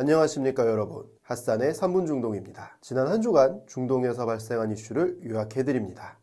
안녕하십니까 여러분. 핫산의 3분 중동입니다. 지난 한 주간 중동에서 발생한 이슈를 요약해드립니다.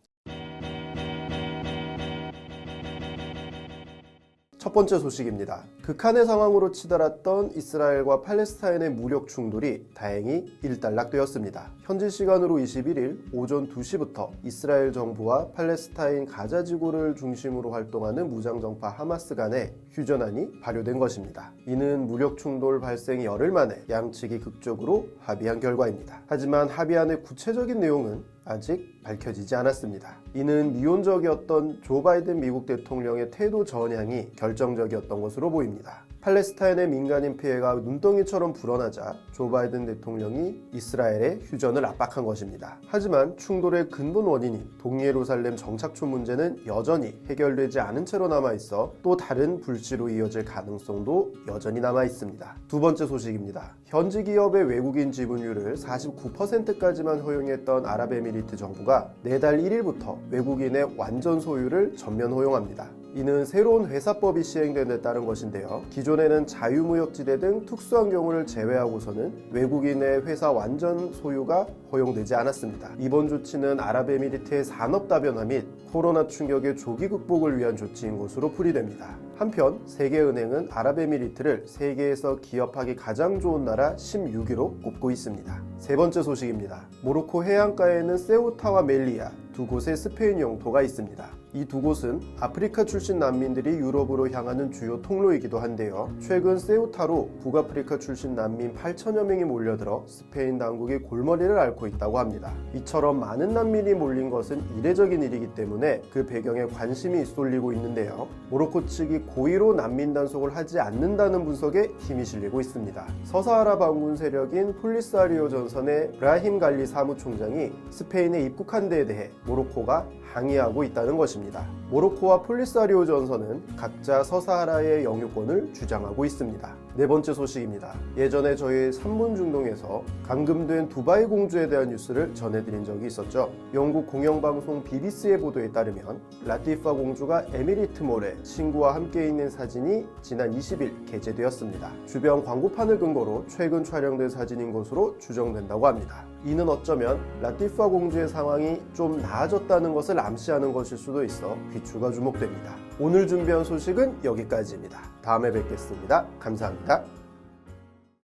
첫 번째 소식입니다. 극한의 상황으로 치달았던 이스라엘과 팔레스타인의 무력 충돌이 다행히 일단락되었습니다. 현지 시간으로 21일 오전 2시부터 이스라엘 정부와 팔레스타인 가자 지구를 중심으로 활동하는 무장정파 하마스 간에 휴전안이 발효된 것입니다. 이는 무력 충돌 발생 열흘 만에 양측이 극적으로 합의한 결과입니다. 하지만 합의안의 구체적인 내용은 아직 밝혀지지 않았습니다. 이는 미온적이었던 조 바이든 미국 대통령의 태도 전향이 결정적이었던 것으로 보입니다. 합니다. 팔레스타인의 민간인 피해가 눈덩이처럼 불어나자 조 바이든 대통령이 이스라엘의 휴전을 압박한 것입니다. 하지만 충돌의 근본 원인인 동예루살렘 정착촌 문제는 여전히 해결되지 않은 채로 남아 있어 또 다른 불씨로 이어질 가능성도 여전히 남아 있습니다. 두 번째 소식입니다. 현지 기업의 외국인 지분율을 49%까지만 허용했던 아랍에미리트 정부가 내달 1일부터 외국인의 완전 소유를 전면 허용합니다. 이는 새로운 회사법이 시행된 데 따른 것인데요. 기존 에는 자유무역지대 등 특수한 경우를 제외하고서는 외국인의 회사 완전 소유가 허용되지 않았습니다. 이번 조치는 아랍에미리트의 산업 다변화 및 코로나 충격의 조기 극복을 위한 조치인 것으로 풀이됩니다. 한편 세계은행은 아랍에미리트를 세계에서 기업하기 가장 좋은 나라 16위로 꼽고 있습니다. 세 번째 소식입니다. 모로코 해안가에는 세우타와 멜리아 두 곳의 스페인 영토가 있습니다. 이 두 곳은 아프리카 출신 난민들이 유럽으로 향하는 주요 통로이기도 한데요. 최근 세우타로 북아프리카 출신 난민 8천여 명이 몰려들어 스페인 당국이 골머리를 앓고 있다고 합니다. 이처럼 많은 난민이 몰린 것은 이례적인 일이기 때문에 그 배경에 관심이 쏠리고 있는데요. 모로코 측이 고의로 난민 단속을 하지 않는다는 분석에 힘이 실리고 있습니다. 서사하라 반군 세력인 폴리사리오 전선의 브라힘 갈리 사무총장이 스페인에 입국한 데에 대해 모로코가 항의하고 있다는 것입 니다. 모로코와 폴리사리오 전선은 각자 서사하라의 영유권을 주장하고 있습니다. 네 번째 소식입니다. 예전에 저희 3분 중동에서 감금된 두바이 공주에 대한 뉴스를 전해드린 적이 있었죠. 영국 공영방송 BBC의 보도에 따르면 라티파 공주가 에미리트 몰에 친구와 함께 있는 사진이 지난 20일 게재되었습니다. 주변 광고판을 근거로 최근 촬영된 사진인 것으로 추정된다고 합니다. 이는 어쩌면 라티파 공주의 상황이 좀 나아졌다는 것을 암시하는 것일 수도 있어 귀추가 주목됩니다. 오늘 준비한 소식은 여기까지입니다. 다음에 뵙겠습니다. 감사합니다.